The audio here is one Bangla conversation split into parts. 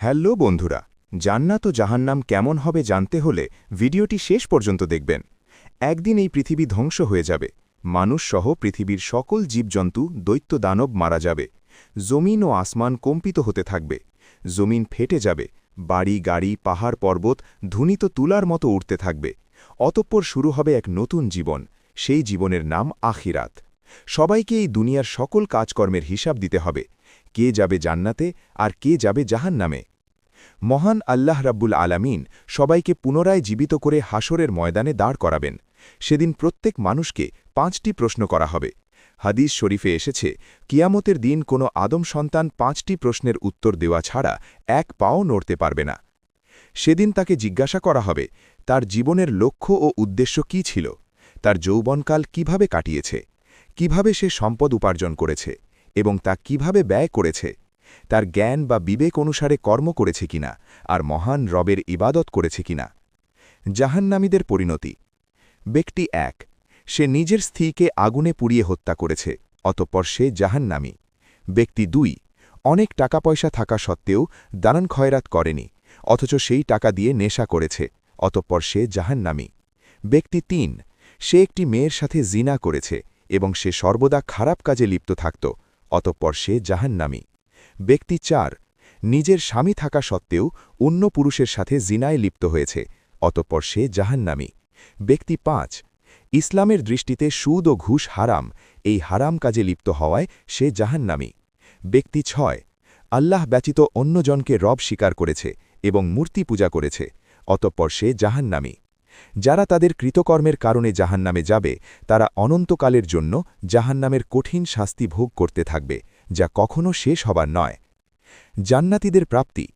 হ্যালো বন্ধুরা, জান্নাত ও জাহান্নাম কেমন হবে জানতে হলে ভিডিওটি শেষ পর্যন্ত দেখবেন। একদিন এই পৃথিবী ধ্বংস হয়ে যাবে। মানুষ সহ পৃথিবীর সকল জীবজন্তু দৈত্য দানব মারা যাবে। জমিন ও আসমান কম্পিত হতে থাকবে। জমিন ফেটে যাবে। বাড়ি, গাড়ি, পাহাড়, পর্বত ধুনিত তুলার মতো উঠতে থাকবে। অতঃপর শুরু হবে এক নতুন জীবন, সেই জীবনের নাম আখিরাত। সবাইকে এই দুনিয়ার সকল কাজকর্মের হিসাব দিতে হবে। কে যাবে জান্নাতে আর কে যাবে জাহান্নামে। মহান আল্লাহ রাব্বুল আলামিন সবাইকে পুনরায় জীবিত করে হাসরের ময়দানে দাঁড় করাবেন। সেদিন প্রত্যেক মানুষকে পাঁচটি প্রশ্ন করা হবে। হাদিস শরীফে এসেছে, কিয়ামতের দিন কোনো আদম সন্তান পাঁচটি প্রশ্নের উত্তর দেওয়া ছাড়া এক পাও নড়তে পারবে না। সেদিন তাকে জিজ্ঞাসা করা হবে, তার জীবনের লক্ষ্য ও উদ্দেশ্য কি ছিল? তার যৌবনকাল কীভাবে কাটিয়েছে? কীভাবে সে সম্পদ উপার্জন করেছে? এবং তা কীভাবে ব্যয় করেছে? তার জ্ঞান বা বিবেক অনুসারে কর্ম করেছে কিনা? আর মহান রবের ইবাদত করেছে কিনা? জাহান্নামীদের পরিণতি। ব্যক্তি এক, সে নিজের স্ত্রীকে আগুনে পুড়িয়ে হত্যা করেছে, অতঃপর সে জাহান্নামী। ব্যক্তি দুই, অনেক টাকা পয়সা থাকা সত্ত্বেও দানান খয়রাত করেনি, অথচ সেই টাকা দিয়ে নেশা করেছে, অতঃপর সে জাহান্নামী। ব্যক্তি তিন, সে একটি মেয়ের সাথে জিনা করেছে এবং সে সর্বদা খারাপ কাজে লিপ্ত থাকত অতঃপর সে জাহান্নামী। ব্যক্তি চার, নিজের স্বামী থাকা সত্ত্বেও অন্য পুরুষের সাথে জিনায় লিপ্ত হয়েছে, অতঃপর সে জাহান্নামী। ব্যক্তি পাঁচ, ইসলামের দৃষ্টিতে সুদ ও ঘুষ হারাম, এই হারাম কাজে লিপ্ত হওয়ায় সে জাহান্নামী। ব্যক্তি ছয়, আল্লাহ ব্যতীত অন্যজনকে রব স্বীকার করেছে এবং মূর্তি পূজা করেছে, অতঃপর সে জাহান্নামী। যারা তাদের কৃতকর্মের কারণে জাহান্নামে যাবে, তারা অনন্তকালের জন্য জাহান্নামের কঠিন শাস্তি ভোগ করতে থাকবে, যা কখনও শেষ হবার নয়। জান্নাতিদের প্রাপ্তি।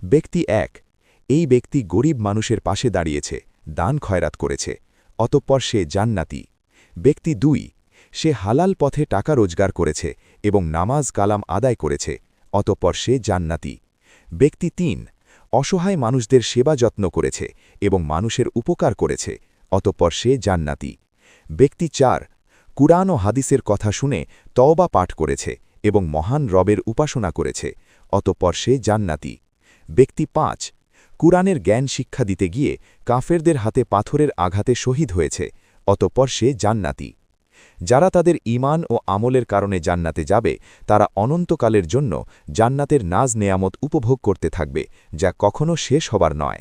ব্যক্তি এক। এই ব্যক্তি গরিব মানুষের পাশে দাঁড়িয়েছে, দান খয়রাত করেছে, অতঃপর সে জান্নাতি। ব্যক্তি দুই। সে হালাল পথে টাকা রোজগার করেছে এবং নামাজ কালাম আদায় করেছে, অতঃপর সে জান্নাতি। ব্যক্তি তিন। অসহায় মানুষদের সেবা যত্ন করেছে এবং মানুষের উপকার করেছে, অতঃপর সে জান্নাতি। ব্যক্তি চার, কুরআন ও হাদিসের কথা শুনে তওবা পাঠ করেছে এবং মহান রবের উপাসনা করেছে, অতঃপর সে জান্নাতি। ব্যক্তি পাঁচ, কুরআনের জ্ঞান শিক্ষা দিতে গিয়ে কাফেরদের হাতে পাথরের আঘাতে শহীদ হয়েছে, অতঃপর সে জান্নাতি। যারা তাদের ইমান ও আমলের কারণে জান্নাতে যাবে, তারা অনন্তকালের জন্য জান্নাতের নাজ নেয়ামত উপভোগ করতে থাকবে, যা কখনো শেষ হবার নয়।